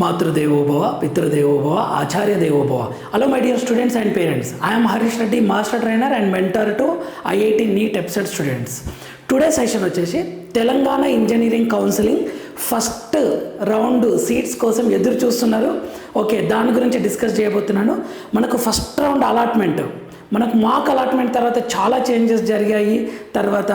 మాతృదేవోభవ పితృదేవోభవ ఆచార్య దేవోభవ hello my dear students and parents I'm Harish Reddy master trainer and mentor to IIT NEET EAPCET students today session వచ్చేసి Telangana engineering counselling first round seats కోసం ఎదురు చూస్తున్నారు. Okay దాని గురించి డిస్కస్ చేయబోతున్నాను. మనకు ఫస్ట్ రౌండ్ అలాట్మెంట్ మనకు మాక్ allotment తర్వాత చాలా చేంజెస్ జరిగాయి. తర్వాత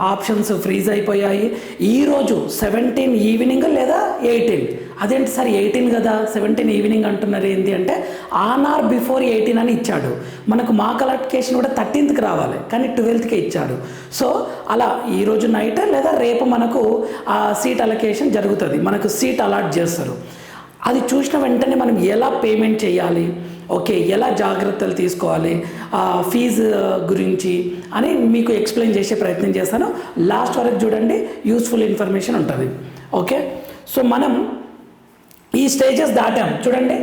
ఆప్షన్స్ ఫ్రీజ్ అయిపోయాయి. ఈరోజు సెవెంటీన్ ఈవినింగ్ లేదా ఎయిటీన్ అదేంటి సార్ ఎయిటీన్ కదా? సెవెంటీన్ ఈవినింగ్ అంటున్నారు ఏంటి అంటే ఆన్ ఆర్ బిఫోర్ ఎయిటీన్ అని ఇచ్చాడు. మనకు మాక్ అలాట్కేషన్ కూడా థర్టీన్త్కి రావాలి. కానీ ట్వెల్త్కే ఇచ్చాడు. సో అలా ఈరోజు నైట్ లేదా రేపు మనకు ఆ సీట్ అలొకేషన్ జరుగుతుంది. మనకు సీట్ అలాట్ చేస్తారు. అది చూసిన వెంటనే మనం ఎలా పేమెంట్ చేయాలి? ఓకే ఎలా జాగ్రత్తలు తీసుకోవాలి? ఫీజు గురించి అని మీకు ఎక్స్ప్లెయిన్ చేసే ప్రయత్నం చేస్తాను. లాస్ట్ వరకు చూడండి యూస్ఫుల్ ఇన్ఫర్మేషన్ ఉంటుంది. ఓకే? సో మనం ఈ స్టేజెస్ దాటాం. చూడండి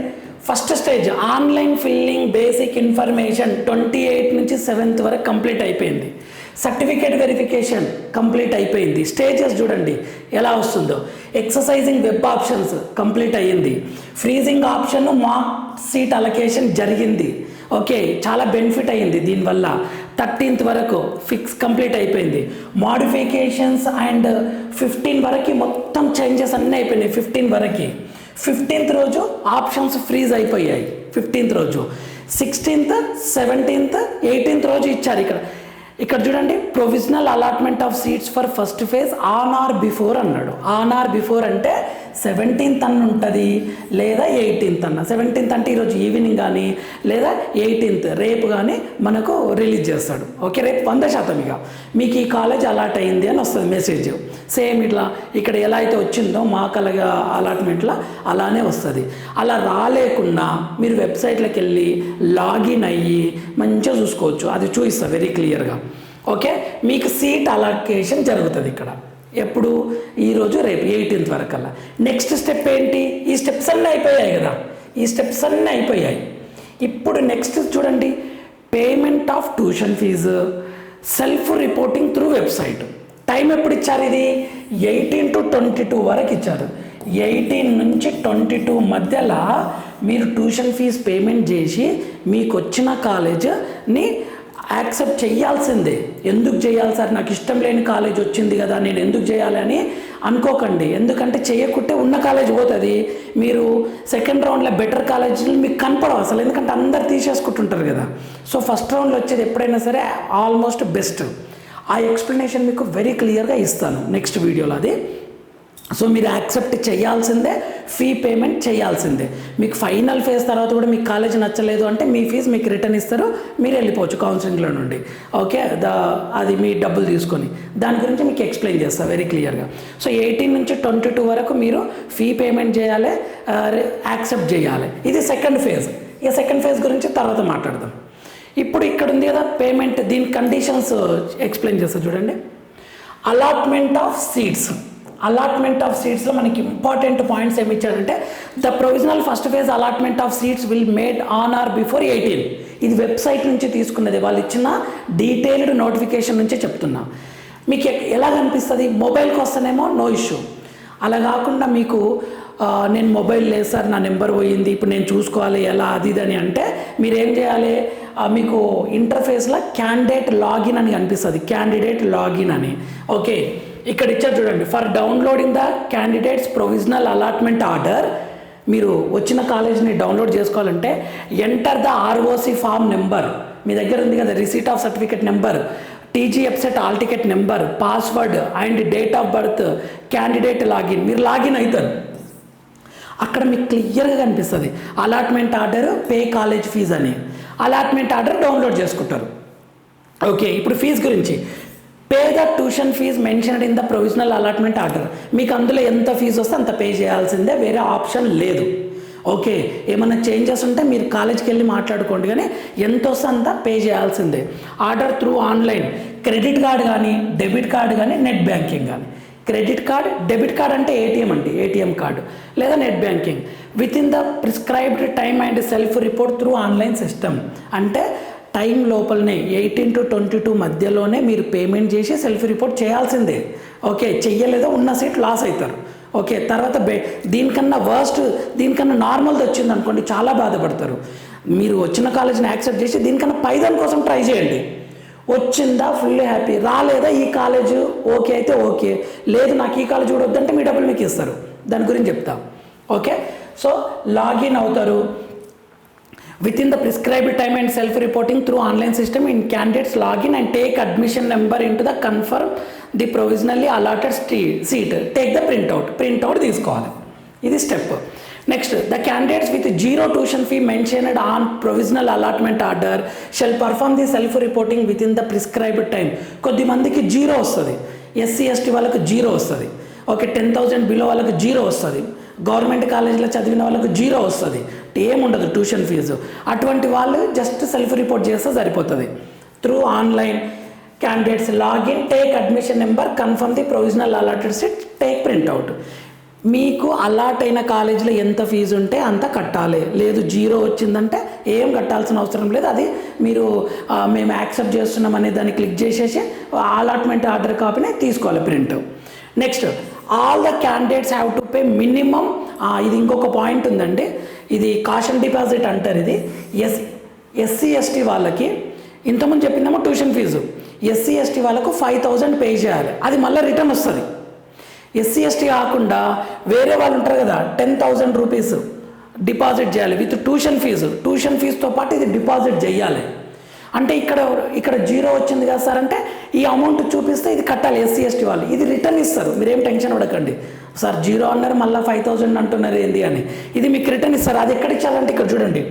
first stage online filling basic information twenty eight నుంచి సెవెంత్ వరకు కంప్లీట్ అయిపోయింది. సర్టిఫికేట్ వెరిఫికేషన్ కంప్లీట్ అయిపోయింది. స్టేజెస్ చూడండి ఎలా వస్తుందో. ఎక్సర్సైజింగ్ వెబ్ ఆప్షన్స్ కంప్లీట్ అయ్యింది. Freezing option mock seat allocation జరిగింది. ఓకే చాలా బెనిఫిట్ అయ్యింది దీనివల్ల. థర్టీన్త్ వరకు ఫిక్స్ కంప్లీట్ అయిపోయింది. మాడిఫికేషన్స్ అండ్ ఫిఫ్టీన్ వరకు మొత్తం చేంజెస్ అన్నీ అయిపోయినాయి ఫిఫ్టీన్ వరకు. ఫిఫ్టీన్త్ రోజు ఆప్షన్స్ ఫ్రీజ్ అయిపోయాయి ఫిఫ్టీన్త్ రోజు. సిక్స్టీన్త్ సెవెంటీన్త్ ఎయిటీన్త్ రోజు ఇచ్చారు ఇక్కడ. ఇక్కడ చూడండి provisional allotment of seats for first phase on or before అన్నాడు. ఆన్ ఆర్ బిఫోర్ అంటే సెవెంటీన్త్ అన్న ఉంటుంది లేదా ఎయిటీన్త్ అన్న. సెవెంటీన్త్ అంటే ఈరోజు ఈవినింగ్ కానీ లేదా ఎయిటీన్త్ రేపు కానీ మనకు రిలీజ్ చేస్తాడు. ఓకే రేపు వంద శాతం ఇక. మీకు ఈ కాలేజ్ అలాట్ అయింది అని వస్తుంది మెసేజ్ సేమ్ ఇట్లా ఇక్కడ ఎలా అయితే వచ్చిందో మా కలగా అలాట్మెంట్లో అలానే వస్తుంది. అలా రాలేకున్నా మీరు వెబ్సైట్లోకి వెళ్ళి లాగిన్ అయ్యి మంచిగా చూసుకోవచ్చు. అది చూపిస్తా వెరీ క్లియర్గా ఓకే మీకు సీట్ అలాకేషన్ జరుగుతుంది ఇక్కడ. ఎప్పుడు? ఈరోజు రేపు ఎయిటీన్త్ వరకు అలా నెక్స్ట్ స్టెప్ ఏంటి? ఈ స్టెప్స్ అన్నీ అయిపోయాయి కదా. ఈ స్టెప్స్ అన్నీ అయిపోయాయి. ఇప్పుడు నెక్స్ట్ చూడండి. Payment of tuition fee self reporting through website time ఎప్పుడు ఇచ్చారు ఇది? ఎయిటీన్ టు ట్వంటీ టూ వరకు ఇచ్చారు. ఎయిటీన్ నుంచి ట్వంటీ టూ మధ్యలో మీరు ట్యూషన్ ఫీజు పేమెంట్ చేసి మీకు వచ్చిన కాలేజ్ని యాక్సెప్ట్ చేయాల్సిందే ఎందుకు చేయాలి సార్? నాకు ఇష్టం లేని కాలేజ్ వచ్చింది కదా నేను ఎందుకు చేయాలి అని అనుకోకండి. ఎందుకంటే చేయకుంటే ఉన్న కాలేజ్ పోతుంది. మీరు సెకండ్ రౌండ్లో బెటర్ కాలేజీలు మీకు కనపడవు అసలు. ఎందుకంటే అందరు తీసేసుకుంటుంటారు కదా. సో ఫస్ట్ రౌండ్లో వచ్చేది ఎప్పుడైనా సరే ఆల్మోస్ట్ బెస్ట్. ఆ ఎక్స్ప్లెనేషన్ మీకు వెరీ క్లియర్గా ఇస్తాను నెక్స్ట్ వీడియోలో అది. సో మీరు యాక్సెప్ట్ చేయాల్సిందే ఫీ పేమెంట్ చేయాల్సిందే. మీకు ఫైనల్ ఫేజ్ తర్వాత కూడా మీకు కాలేజ్ నచ్చలేదు అంటే మీ ఫీజు మీకు రిటర్న్ ఇస్తారు మీరు వెళ్ళిపోవచ్చు కౌన్సిలింగ్లో నుండి. ఓకే ద అది మీ డబ్బులు తీసుకొని. దాని గురించి మీకు ఎక్స్ప్లెయిన్ చేస్తాను వెరీ క్లియర్గా సో ఎయిటీన్ నుంచి ట్వంటీ టూ వరకు మీరు ఫీ పేమెంట్ చేయాలి యాక్సెప్ట్ చేయాలి. ఇది సెకండ్ ఫేజ్ ఇక సెకండ్ ఫేజ్ గురించి తర్వాత మాట్లాడదాం. ఇప్పుడు ఇక్కడ ఉంది కదా పేమెంట్ దీని కండిషన్స్ ఎక్స్ప్లెయిన్ చేస్తా చూడండి. Allotment of seats allotment of సీట్స్లో మనకి ఇంపార్టెంట్ పాయింట్స్ ఏమి ఇచ్చారంటే the provisional first phase allotment of seats will made on or before eighteen ఇది వెబ్సైట్ నుంచి తీసుకున్నది. వాళ్ళు ఇచ్చిన డీటెయిల్డ్ నోటిఫికేషన్ నుంచే చెప్తున్నా. మీకు ఎలా కనిపిస్తుంది? మొబైల్ కోసమేమో? నో ఇష్యూ అలా కాకుండా మీకు నేను మొబైల్ లేదు సార్ నా నెంబర్ పోయింది ఇప్పుడు నేను చూసుకోవాలి ఎలా అది ఇది అని అంటే మీరు ఏం చేయాలి మీకు ఇంటర్ఫేస్లో క్యాండిడేట్ లాగిన్ అని కనిపిస్తుంది. క్యాండిడేట్ లాగిన్ అని. ఓకే ఇక్కడ ఇచ్చారు చూడండి. For downloading the candidates provisional allotment order మీరు వచ్చిన కాలేజ్ని డౌన్లోడ్ చేసుకోవాలంటే enter the ROC form number మీ దగ్గర ఉంది కదా receipt of certificate number TG website hall ticket number password and date of birth candidate login మీరు లాగిన్ అవుతారు. అక్కడ మీకు క్లియర్గా కనిపిస్తుంది. Allotment order pay college fee అని. అలాట్మెంట్ ఆర్డర్ డౌన్లోడ్ చేసుకుంటారు. ఓకే ఇప్పుడు ఫీజు గురించి. Pay the tuition fee mentioned in the provisional allotment order. మీకు అందులో ఎంత ఫీజు వస్తే అంత పే చేయాల్సిందే వేరే ఆప్షన్ లేదు. ఓకే ఏమైనా చేంజెస్ ఉంటే మీరు కాలేజ్కి వెళ్ళి మాట్లాడుకోండి కానీ ఎంత వస్తే అంత పే చేయాల్సిందే. Order through online. Credit card కానీ డెబిట్ కార్డ్ కానీ నెట్ బ్యాంకింగ్ కానీ. క్రెడిట్ కార్డ్ డెబిట్ కార్డ్ అంటే ఏటీఎం అండి ఏటీఎం కార్డు లేదా net banking. Within the prescribed time and self report through online system అంటే టైం లోపలనే ఎయిటీన్ టు ట్వంటీ టూ మధ్యలోనే మీరు పేమెంట్ చేసి సెల్ఫ్ రిపోర్ట్ చేయాల్సిందే. ఓకే చెయ్యలేదో ఉన్న సీట్ లాస్ అవుతారు ఓకే తర్వాత బె దీనికన్నా వర్స్ట్ దీనికన్నా నార్మల్ది వచ్చింది అనుకోండి చాలా బాధపడతారు. మీరు వచ్చిన కాలేజీని యాక్సెప్ట్ చేసి దీనికన్నా పైదాని కోసం ట్రై చేయండి. వచ్చిందా ఫుల్ హ్యాపీ రాలేదా ఈ కాలేజ్? ఓకే అయితే ఓకే. లేదు నాకు ఈ కాలేజ్ కూడా వద్దంటే మీ డబ్బులు మీకు ఇస్తారు. దాని గురించి చెప్తా. ఓకే? సో లాగిన్ అవుతారు. Within the prescribed time and self reporting through online system in candidates login and take admission number in to the confirm the provisionally allotted street seat take the printout printout తీసుకోవాలి. ఇది step next the candidates with zero tuition fee mentioned on provisional allotment order shall perform the self reporting within the prescribed time కొద్ది మందికి zero వస్తుంది. SC ST వాళ్ళకి zero వస్తుంది. Okay ten thousand below వాళ్ళకి zero వస్తుంది. Government కాలేజీలో చదివిన వాళ్ళకి జీరో వస్తుంది. ఏముండదు ట్యూషన్ ఫీజు. అటువంటి వాళ్ళు జస్ట్ సెల్ఫ్ రిపోర్ట్ చేస్తే సరిపోతుంది. Through online candidates login take admission number confirm the provisional allotted seat take printout. మీకు అలాట్ అయిన కాలేజీలో ఎంత ఫీజు ఉంటే అంత కట్టాలి. లేదు జీరో వచ్చిందంటే ఏం కట్టాల్సిన అవసరం లేదు. అది మీరు మేము యాక్సెప్ట్ చేస్తున్నాం అనే దాన్ని క్లిక్ చేసేసి అలాట్మెంట్ ఆర్డర్ కాపీని తీసుకోవాలి print. Next all the candidates have to pay minimum ఇది ఇంకొక పాయింట్ ఉందండి. ఇది కాషన్ డిపాజిట్ అంటారు ఇది. ఎస్ ఎస్సీ ఎస్టీ వాళ్ళకి. ఇంతకుముందు చెప్పిందేమో ట్యూషన్ ఫీజు ఎస్సీ ఎస్టీ వాళ్ళకు ఫైవ్ థౌజండ్ పే చేయాలి. అది మళ్ళీ రిటర్న్ వస్తుంది. ఎస్సీ ఎస్టీ కాకుండా వేరే వాళ్ళు ఉంటారు కదా టెన్ థౌజండ్ రూపీస్ డిపాజిట్ చేయాలి విత్ ట్యూషన్ ఫీజు ట్యూషన్ ఫీజుతో పాటు ఇది డిపాజిట్ చేయాలి. అంటే ఇక్కడ ఇక్కడ జీరో వచ్చింది కదా సార్ అంటే ఈ అమౌంట్ చూపిస్తే ఇది కట్టాలి ఎస్సీ ఎస్టీ వాళ్ళు. ఇది రిటర్న్ ఇస్తారు. మీరేం టెన్షన్ పడకండి. సార్ జీరో అన్నారు మళ్ళీ ఫైవ్ థౌజండ్ అంటున్నారు ఏంది అని. ఇది మీకు రిటర్న్ ఇస్తారు. అది ఎక్కడ ఇచ్చారంటే ఇక్కడ చూడండి.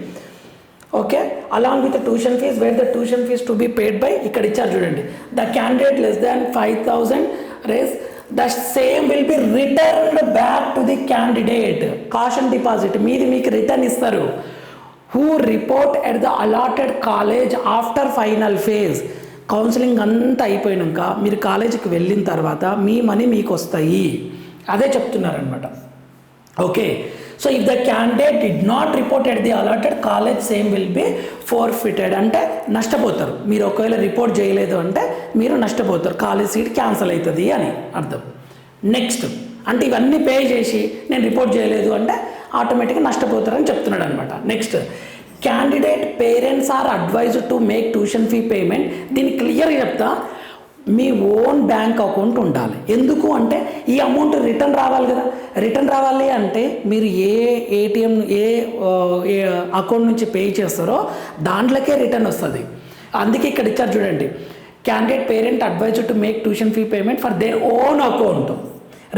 Okay along with tuition fee where the tuition fee to be paid by ఇక్కడ ఇచ్చారు చూడండి. The candidate less than five thousand race the same will be returned back to the candidate caution deposit మీది మీకు return ఇస్తారు. Who report at the allotted college after final phase counselling అంతా అయిపోయినాక మీరు కాలేజీకి వెళ్ళిన తర్వాత మీ మనీ మీకు వస్తాయి అదే చెప్తున్నారనమాట okay. So if the candidate did not report at the allotted college same will be forfeited అంటే నష్టపోతారు. మీరు ఒకవేళ రిపోర్ట్ చేయలేదు అంటే మీరు నష్టపోతారు. కాలేజ్ సీట్ క్యాన్సిల్ అవుతుంది అని అర్థం. నెక్స్ట్ అంటే ఇవన్నీ పే చేసి నేను రిపోర్ట్ చేయలేదు అంటే ఆటోమేటిక్గా నష్టపోతారని చెప్తున్నాడు అనమాట next candidate parents are advise to make tuition fee payment దీన్ని క్లియర్గా చెప్తా. మీ ఓన్ బ్యాంక్ అకౌంట్ ఉండాలి. ఎందుకు అంటే ఈ అమౌంట్ రిటర్న్ రావాలి కదా. రిటర్న్ రావాలి అంటే మీరు ఏ ఏటీఎం ఏ ఏ అకౌంట్ నుంచి పే చేస్తారో దాంట్లోకే రిటర్న్ వస్తుంది. అందుకే ఇక్కడ ఇచ్చారు చూడండి. Candidate parent advise to make tuition fee payment for their own account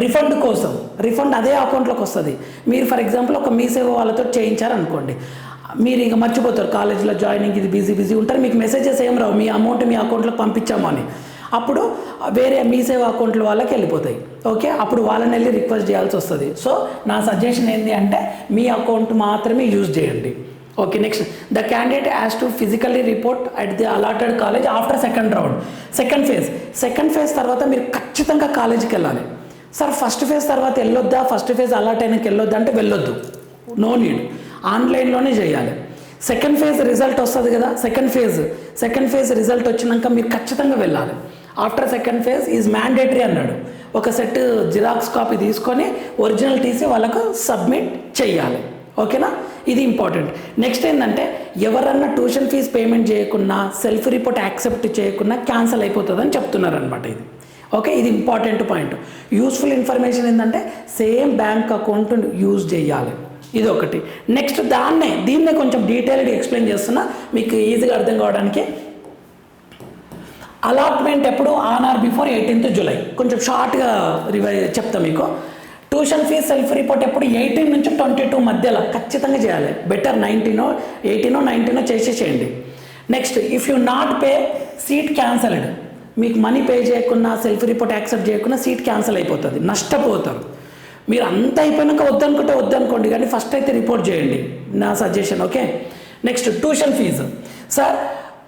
refund కోసం. రిఫండ్ అదే అకౌంట్లోకి వస్తుంది. మీరు ఫర్ ఎగ్జాంపుల్ ఒక మీ సేవ వాళ్ళతో చేయించారనుకోండి. మీరు ఇక మర్చిపోతారు. కాలేజీలో జాయినింగ్ ఇది బిజీ బిజీ ఉంటారు. మీకు మెసేజెస్ ఏం రావు. మీ అమౌంట్ మీ అకౌంట్లోకి పంపించాము అని. అప్పుడు వేరే మీ సేవ అకౌంట్ల వాళ్ళకి వెళ్ళిపోతాయి. ఓకే? అప్పుడు వాళ్ళని వెళ్ళి రిక్వెస్ట్ చేయాల్సి వస్తుంది. సో నా సజెషన్ ఏంటి అంటే మీ అకౌంట్ మాత్రమే యూజ్ చేయండి. Okay? Next the candidate has to physically report at the allotted college after second round second phase second phase తర్వాత మీరు ఖచ్చితంగా కాలేజీకి వెళ్ళాలి. సార్ ఫస్ట్ ఫేజ్ తర్వాత వెళ్ళొద్దా? ఫస్ట్ ఫేజ్ అలాట్ అయినాక వెళ్ళొద్దా? అంటే వెళ్ళొద్దు. నో నీడ్ ఆన్లైన్లోనే చేయాలి. సెకండ్ ఫేజ్ రిజల్ట్ వస్తుంది కదా second phase second phase result వచ్చినాక మీరు ఖచ్చితంగా వెళ్ళాలి. After second phase is mandatory అన్నాడు. ఒక సెట్ జిరాక్స్ కాపీ తీసుకొని ఒరిజినల్ తీసి వాళ్ళకు సబ్మిట్ చేయాలి. ఓకేనా ఇది ఇంపార్టెంట్ నెక్స్ట్ ఏంటంటే ఎవరన్నా ట్యూషన్ ఫీజ్ పేమెంట్ చేయకున్నా సెల్ఫ్ రిపోర్ట్ యాక్సెప్ట్ చేయకుండా క్యాన్సిల్ అయిపోతుందని చెప్తున్నారు అనమాట ఇది. ఓకే ఇది ఇంపార్టెంట్ పాయింట్ యూస్ఫుల్ ఇన్ఫర్మేషన్ ఏంటంటే సేమ్ బ్యాంక్ అకౌంట్ యూజ్ చేయాలి. ఇది ఒకటి నెక్స్ట్ దాన్నే దీన్నే కొంచెం డీటెయిల్డ్ ఎక్స్ప్లెయిన్ చేస్తున్నా. మీకు ఈజీగా అర్థం కావడానికి. అలాట్మెంట్ ఎప్పుడు? On or before eighteenth July కొంచెం షార్ట్గా రివై చెప్తా మీకు. ట్యూషన్ ఫీజ్ సెల్ఫ్ రిపోర్ట్ ఎప్పుడు? ఎయిటీన్ నుంచి ట్వంటీ టూ మధ్యలో. ఖచ్చితంగా చేయాలి. బెటర్ నైన్టీనో ఎయిటీనో నైన్టీనో చేసేసేయండి next if you not pay seat cancelled మీకు మనీ పే చేయకుండా సెల్ఫ్ రిపోర్ట్ యాక్సెప్ట్ చేయకుండా సీట్ క్యాన్సిల్ అయిపోతుంది. నష్టపోతారు. మీరు అంత అయిపోయినాక వద్దనుకుంటే వద్దనుకోండి కానీ ఫస్ట్ అయితే రిపోర్ట్ చేయండి. నా suggestion okay next tuition fee sir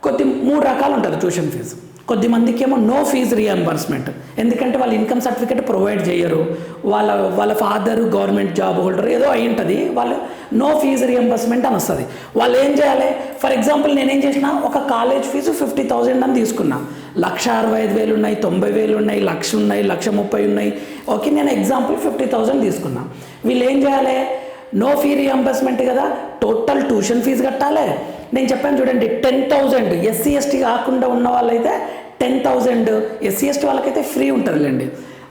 కొద్ది మూడు రకాలు ఉంటుంది ట్యూషన్ ఫీజు కొద్దిమందికి ఏమో నో ఫీజు రీఎంబర్స్మెంట్ ఎందుకంటే వాళ్ళు ఇన్కమ్ సర్టిఫికేట్ ప్రొవైడ్ చేయరు. వాళ్ళ వాళ్ళ ఫాదర్ గవర్నమెంట్ జాబ్ హోల్డర్ ఏదో అయి ఉంటుంది. వాళ్ళు నో ఫీజు రీఎంబర్స్మెంట్ అని వస్తుంది. వాళ్ళు ఏం చేయాలి? ఫర్ ఎగ్జాంపుల్ నేనేం చేసిన ఒక కాలేజ్ ఫీజు ఫిఫ్టీ థౌజండ్ అని తీసుకున్నా. లక్ష అరవై ఐదు వేలు ఉన్నాయి తొంభై వేలు ఉన్నాయి లక్ష ఉన్నాయి లక్ష ముప్పై ఉన్నాయి. ఓకే నేను ఎగ్జాంపుల్ ఫిఫ్టీ థౌజండ్ తీసుకున్నా. వీళ్ళు ఏం చేయాలి? నో ఫీ రీఎంబర్స్మెంట్ కదా. టోటల్ ట్యూషన్ ఫీజు కట్టాలి. నేను చెప్పాను చూడండి టెన్ థౌజండ్ ఎస్సీ ఎస్టీ కాకుండా ఉన్న వాళ్ళైతే టెన్ థౌజండ్ ఎస్సీ ఎస్టీ వాళ్ళకైతే ఫ్రీ ఉంటుందిలేండి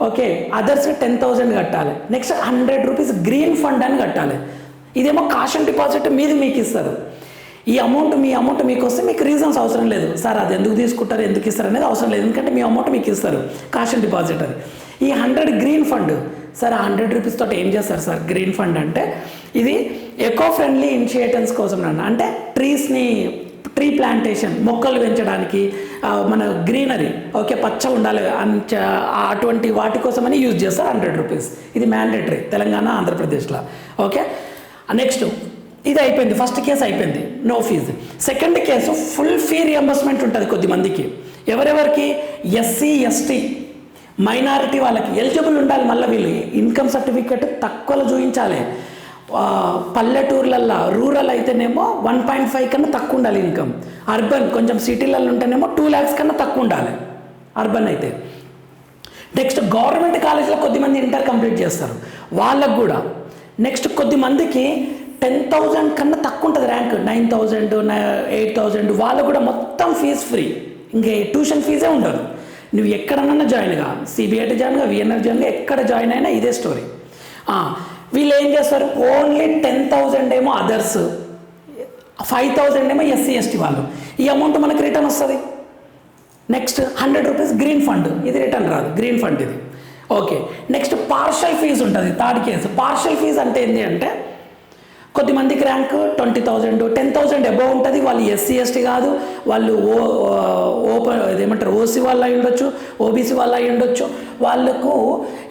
ఓకే అదర్స్ టెన్ థౌజండ్ కట్టాలి. Next hundred rupees green fund అని కట్టాలి. ఇదేమో కాషన్ డిపాజిట్ మీది మీకు ఇస్తారు. ఈ అమౌంట్ మీ అమౌంట్ మీకు వస్తే మీకు రీజన్స్ అవసరం లేదు. సార్ అది ఎందుకు తీసుకుంటారు ఎందుకు ఇస్తారు అనేది అవసరం లేదు. ఎందుకంటే మీ అమౌంట్ మీకు ఇస్తారు కాషన్ డిపాజిట్ అది ఈ hundred green fund sir hundred rupees తోటి ఏం చేస్తారు సార్? గ్రీన్ ఫండ్ అంటే ఇది ఎకో ఫ్రెండ్లీ ఇనిషియేటివ్స్ కోసం నన్ను. అంటే ట్రీస్ని ట్రీ ప్లాంటేషన్ మొక్కలు పెంచడానికి మన గ్రీనరీ ఓకే పచ్చ ఉండాలి. అని అటువంటి వాటి కోసమని యూజ్ చేస్తారు హండ్రెడ్ రూపీస్ ఇది మ్యాండేటరీ తెలంగాణ ఆంధ్రప్రదేశ్లో. ఓకే? నెక్స్ట్ ఇది అయిపోయింది. ఫస్ట్ కేసు అయిపోయింది. No fees second case full fee reimbursement ఉంటుంది కొద్దిమందికి ఎవరెవరికి? ఎస్సీ ఎస్టీ మైనారిటీ వాళ్ళకి. ఎలిజిబుల్ ఉండాలి మళ్ళీ వీళ్ళు. ఇన్కమ్ సర్టిఫికేట్ తక్కువలో చూపించాలి పల్లెటూర్లల్లో రూరల్ అయితేనేమో వన్ పాయింట్ ఫైవ్ కన్నా తక్కువ ఉండాలి ఇన్కమ్ అర్బన్ కొంచెం సిటీలలో ఉంటేనేమో టూ ల్యాక్స్ కన్నా తక్కువ ఉండాలి అర్బన్ అయితే నెక్స్ట్ గవర్నమెంట్ కాలేజ్లో కొద్దిమంది ఇంటర్ కంప్లీట్ చేస్తారు. వాళ్ళకు కూడా. నెక్స్ట్ కొద్ది మందికి టెన్ థౌజండ్ కన్నా తక్కువ ఉంటుంది rank nine thousand eight thousand వాళ్ళకు కూడా మొత్తం ఫీజు ఫ్రీ ఇంకే ట్యూషన్ ఫీజే ఉండదు. నువ్వు ఎక్కడన్నా జాయిన్గా సిబిఐటి జాయిన్గా విఎన్ఆర్ జాయిన్ ఎక్కడ జాయిన్ అయినా ఇదే స్టోరీ వీళ్ళు ఏం చేస్తారు? ఓన్లీ టెన్ థౌజండ్ ఏమో అదర్స్ ఫైవ్ థౌజండ్ ఏమో ఎస్సీ ఎస్టీ వాళ్ళు. ఈ అమౌంట్ మనకి రిటర్న్ వస్తుంది. Next hundred rupees green fund ఇది రిటర్న్ రాదు. గ్రీన్ ఫండ్ ఇది. ఓకే నెక్స్ట్ పార్షల్ ఫీజు ఉంటుంది. థర్డ్ కేసు పార్షల్ ఫీజు అంటే ఏంటి అంటే కొద్దిమందికి rank twenty thousand ten thousand above ఉంటుంది. వాళ్ళు ఎస్సీ ఎస్టీ కాదు. వాళ్ళు ఓ ఓపెన్ ఏమంటారు ఓసీ వాళ్ళు అయి ఉండొచ్చు. ఓబీసీ వాళ్ళు అయి ఉండొచ్చు. వాళ్ళకు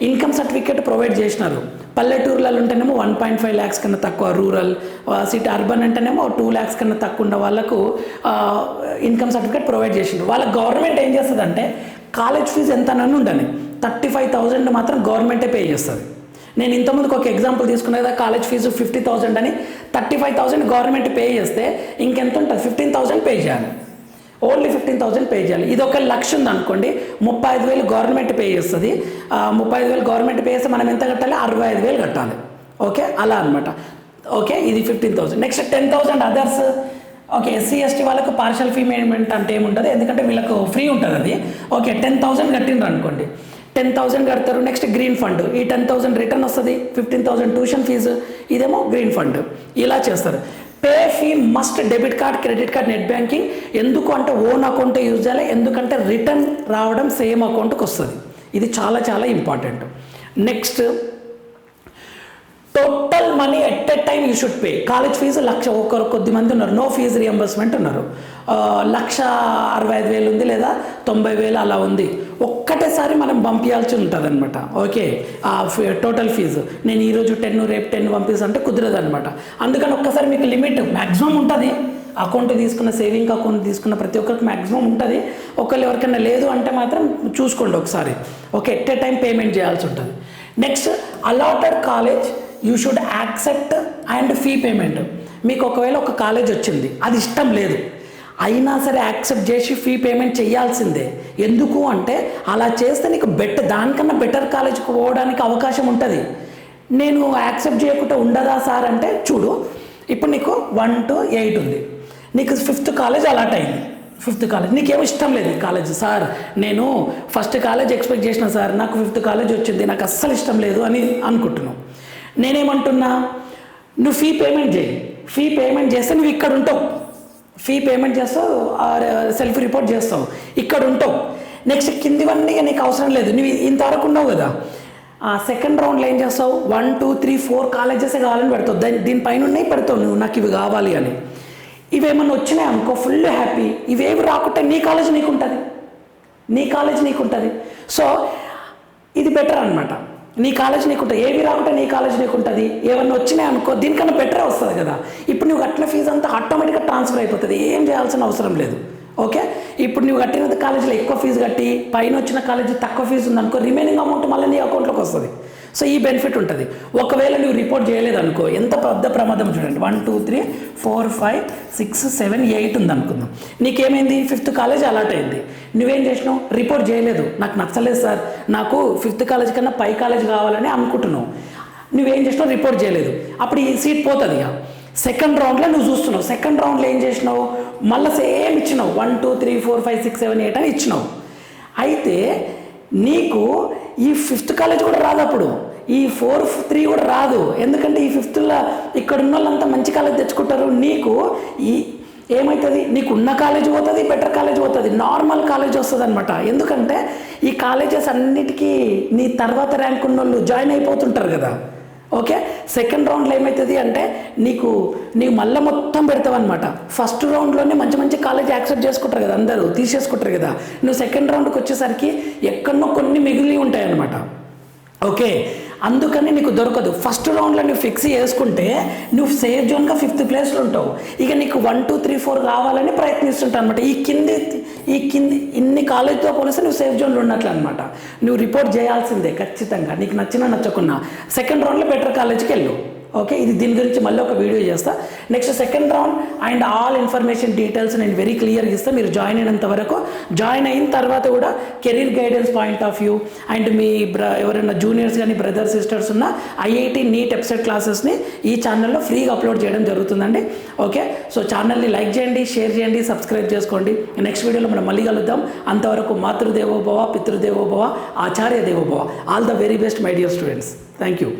ఇన్కమ్ సర్టిఫికేట్ ప్రొవైడ్ చేసినారు. పల్లెటూర్లలో ఉంటేనేమో వన్ పాయింట్ ఫైవ్ ల్యాక్స్ కన్నా తక్కువ రూరల్ సిటీ అర్బన్ అంటేనేమో టూ ల్యాక్స్ కన్నా తక్కువ ఉన్న వాళ్ళకు ఇన్కమ్ సర్టిఫికేట్ ప్రొవైడ్ చేసిండ్రు. వాళ్ళ గవర్నమెంట్ ఏం చేస్తుందంటే కాలేజ్ ఫీజు ఎంత అని ఉండని. థర్టీ ఫైవ్ థౌజండ్ మాత్రం గవర్నమెంటే పే చేస్తుంది. నేను ఇంతకుముందుకు ఒక ఎగ్జాంపుల్ తీసుకున్నా కదా కాలేజ్ ఫీజు ఫిఫ్టీ థౌసండ్ అని. Thirty five thousand government pay చేస్తే ఇంకెంత ఉంటుంది? ఫిఫ్టీన్ థౌసండ్ పే చేయాలి. ఓన్లీ ఫిఫ్టీన్ థౌసండ్ పే చేయాలి. ఇది ఒక లక్ష ఉంది అనుకోండి. ముప్పై ఐదు వేలు గవర్నమెంట్ పే చేస్తుంది. ముప్పై ఐదు వేలు గవర్నమెంట్ పే చేస్తే మనం ఎంత కట్టాలి? అరవై ఐదు వేలు కట్టాలి. ఓకే? అలా అనమాట ఓకే? ఇది fifteen thousand. Next ten thousand others. Okay SC ST వాళ్ళకు పార్షల్ ఫీ పేమెంట్ అంటే ఏముంటుంది ఎందుకంటే వీళ్ళకు ఫ్రీ ఉంటుంది అది. ఓకే టెన్ థౌసండ్ కట్టిండ్రు అనుకోండి. టెన్ థౌసండ్ కడతారు. Next green fund. ఈ టెన్ థౌసండ్ రిటర్న్ వస్తుంది. Fifteen thousand tuition fees. ఇదేమో గ్రీన్ ఫండ్. ఇలా చేస్తారు. Pay fee must debit card credit card net banking. ఎందుకు అంటే ఓన్ అకౌంటే యూజ్ చేయాలి ఎందుకంటే రిటర్న్ రావడం సేమ్ అకౌంట్కి వస్తుంది. ఇది చాలా చాలా important. Next total money at a time you should pay college fees lakh ఒకరు కొద్ది మంది ఉన్నారు. నో ఫీజు రియంబర్స్మెంట్ ఉన్నారు. లక్ష అరవై ఐదు వేలు ఉంది లేదా? తొంభై వేలు అలా ఉంది. ఒక్కటేసారి మనం పంపించాల్సి ఉంటుంది అనమాట ఓకే ఆ ఫీ- టోటల్ ఫీజు నేను ఈరోజు టెన్ రేపు టెన్ పంపిస్తా అంటే కుదరదు అనమాట అందుకని ఒక్కసారి మీకు లిమిట్ మ్యాక్సిమం ఉంటుంది. అకౌంట్ తీసుకున్న సేవింగ్ అకౌంట్ తీసుకున్న ప్రతి ఒక్కరికి మ్యాక్సిమం ఉంటుంది. ఒకళ్ళు ఎవరికైనా లేదు అంటే మాత్రం చూసుకోండి ఒకసారి. Okay at a time payment చేయాల్సి ఉంటుంది. Next allotted college you should accept and fee payment మీకు ఒకవేళ ఒక కాలేజ్ వచ్చింది అది ఇష్టం లేదు. అయినా సరే యాక్సెప్ట్ చేసి ఫీ పేమెంట్ చేయాల్సిందే. ఎందుకు అంటే అలా చేస్తే నీకు బెటర్ దానికన్నా బెటర్ కాలేజ్కి పోవడానికి అవకాశం ఉంటుంది. నేను యాక్సెప్ట్ చేయకుండా ఉండదా సార్ అంటే చూడు ఇప్పుడు నీకు వన్ టు ఎయిట్ ఉంది. నీకు ఫిఫ్త్ కాలేజ్ అలాట్ అయింది. ఫిఫ్త్ కాలేజ్ నీకేమో ఇష్టం లేదు ఈ కాలేజ్ సార్. నేను ఫస్ట్ కాలేజ్ ఎక్స్పెక్ట్ చేసిన సార్. నాకు ఫిఫ్త్ కాలేజ్ వచ్చింది. నాకు అస్సలు ఇష్టం లేదు అని అనుకుంటున్నాను నేనేమంటున్నా? నువ్వు ఫీ పేమెంట్ చేయి. ఫీ పేమెంట్ చేస్తే నువ్వు ఇక్కడ ఉంటావు. ఫీ పేమెంట్ చేస్తావు సెల్ఫ్ రిపోర్ట్ చేస్తావు. ఇక్కడ ఉంటావు. నెక్స్ట్ కిందివన్నీ నీకు అవసరం లేదు. నువ్వు ఇంతవరకు ఉన్నావు కదా. ఆ సెకండ్ రౌండ్లో ఏం చేస్తావు? One two three four colleges కావాలని పెడతావు. దాని దీనిపైన ఉన్నాయి పెడతావు నువ్వు. నాకు ఇవి కావాలి అని. ఇవేమన్నా వచ్చినాయి అనుకో ఫుల్ హ్యాపీ ఇవేవి రాకుంటే నీ కాలేజ్ నీకు ఉంటుంది నీ కాలేజ్ నీకు ఉంటుంది సో ఇది బెటర్ అనమాట నీ కాలేజ్ నీకు ఏవి రాకుంటే నీ కాలేజ్ నీకుంటుంది. ఏమన్నా వచ్చినాయి అనుకో దీనికన్నా బెటరే వస్తుంది కదా. ఇప్పుడు నువ్వు అట్ల ఫీజు అంతా ఆటోమేటిక్గా ట్రాన్స్ఫర్ అయిపోతుంది. ఏం చేయాల్సిన అవసరం లేదు. ఓకే? ఇప్పుడు నువ్వు కట్టిన కాలేజీలో ఎక్కువ ఫీజు కట్టి పైన వచ్చిన కాలేజీ తక్కువ ఫీజు ఉందనుకో రిమైనింగ్ అమౌంట్ మళ్ళీ నీ అకౌంట్లోకి వస్తుంది. సో ఈ బెనిఫిట్ ఉంటుంది. ఒకవేళ నువ్వు రిపోర్ట్ చేయలేదు అనుకో ఎంత పెద్ద ప్రమాదం చూడండి. One two three four five six seven eight ఉంది అనుకుందాం నీకేమైంది? ఫిఫ్త్ కాలేజ్ అలాట్ అయింది. నువ్వేం చేసినావు? రిపోర్ట్ చేయలేదు. నాకు నచ్చలేదు సార్. నాకు ఫిఫ్త్ కాలేజ్ కన్నా పై కాలేజ్ కావాలని అనుకుంటున్నావు. నువ్వేం చేసినావు? రిపోర్ట్ చేయలేదు. అప్పుడు ఈ సీట్ పోతుంది ఇక. సెకండ్ రౌండ్లో నువ్వు చూస్తున్నావు. సెకండ్ రౌండ్లో ఏం చేసినావు? మళ్ళీ సేమ్ ఇచ్చినావు. One two three four five six seven eight అని ఇచ్చినావు. అయితే నీకు ఈ ఫిఫ్త్ కాలేజ్ కూడా రాదు అప్పుడు. ఈ ఫోర్ త్రీ కూడా రాదు. ఎందుకంటే ఈ ఫిఫ్త్లో ఇక్కడ ఉన్న వాళ్ళంతా మంచి కాలేజ్ తెచ్చుకుంటారు. నీకు ఈ ఏమవుతుంది నీకు ఉన్న కాలేజ్ పోతుంది బెటర్ కాలేజ్ పోతుంది. నార్మల్ కాలేజ్ వస్తుంది అనమాట ఎందుకంటే ఈ కాలేజెస్ అన్నిటికీ నీ తర్వాత ర్యాంక్ ఉన్న వాళ్ళు జాయిన్ అయిపోతుంటారు కదా. ఓకే? సెకండ్ రౌండ్లో ఏమవుతుంది అంటే నీకు నీకు మళ్ళీ మొత్తం పెడతావన్నమాట. ఫస్ట్ రౌండ్లోనే మంచి మంచి కాలేజ్ యాక్సెప్ట్ చేసుకుంటారు కదా అందరూ తీసేసుకుంటారు కదా. నువ్వు సెకండ్ రౌండ్కి వచ్చేసరికి ఎక్కడనో కొన్ని మిగిలి ఉంటాయి అనమాట ఓకే? అందుకని నీకు దొరకదు. ఫస్ట్ రౌండ్లో నువ్వు ఫిక్స్ చేసుకుంటే నువ్వు సేఫ్ జోన్గా ఫిఫ్త్ ప్లేస్లో ఉంటావు. ఇక నీకు వన్ టూ త్రీ ఫోర్ కావాలని ప్రయత్నిస్తుంటావు అనమాట ఈ కింది ఈ కింది ఇన్ని కాలేజ్తో పోలిస్తే నువ్వు సేఫ్ జోన్లో ఉన్నట్లు అనమాట నువ్వు రిపోర్ట్ చేయాల్సిందే ఖచ్చితంగా. నీకు నచ్చినా నచ్చకున్నా. సెకండ్ రౌండ్లో బెటర్ కాలేజ్కి వెళ్ళు. ఓకే ఇది దీని గురించి మళ్ళీ ఒక వీడియో చేస్తా. Next second round and all information details నేను వెరీ క్లియర్గా ఇస్తాను మీరు జాయిన్ అయినంత వరకు జాయిన్ అయిన తర్వాత కూడా career guidance point of view and మీ బ్ర ఎవరైనా జూనియర్స్ కానీ బ్రదర్ సిస్టర్స్ ఉన్న ఐఐటి నీట్ వెబ్సైట్ క్లాసెస్ని ఈ ఛానల్లో ఫ్రీగా అప్లోడ్ చేయడం జరుగుతుందండి. ఓకే సో ఛానల్ని లైక్ చేయండి షేర్ చేయండి సబ్స్క్రైబ్ చేసుకోండి. నెక్స్ట్ వీడియోలో మనం మళ్ళీ కలుద్దాం. అంతవరకు మాతృదేవోభవ పితృదేవోభవ ఆచార్య దేవోభవ. All the very best my dear students thank you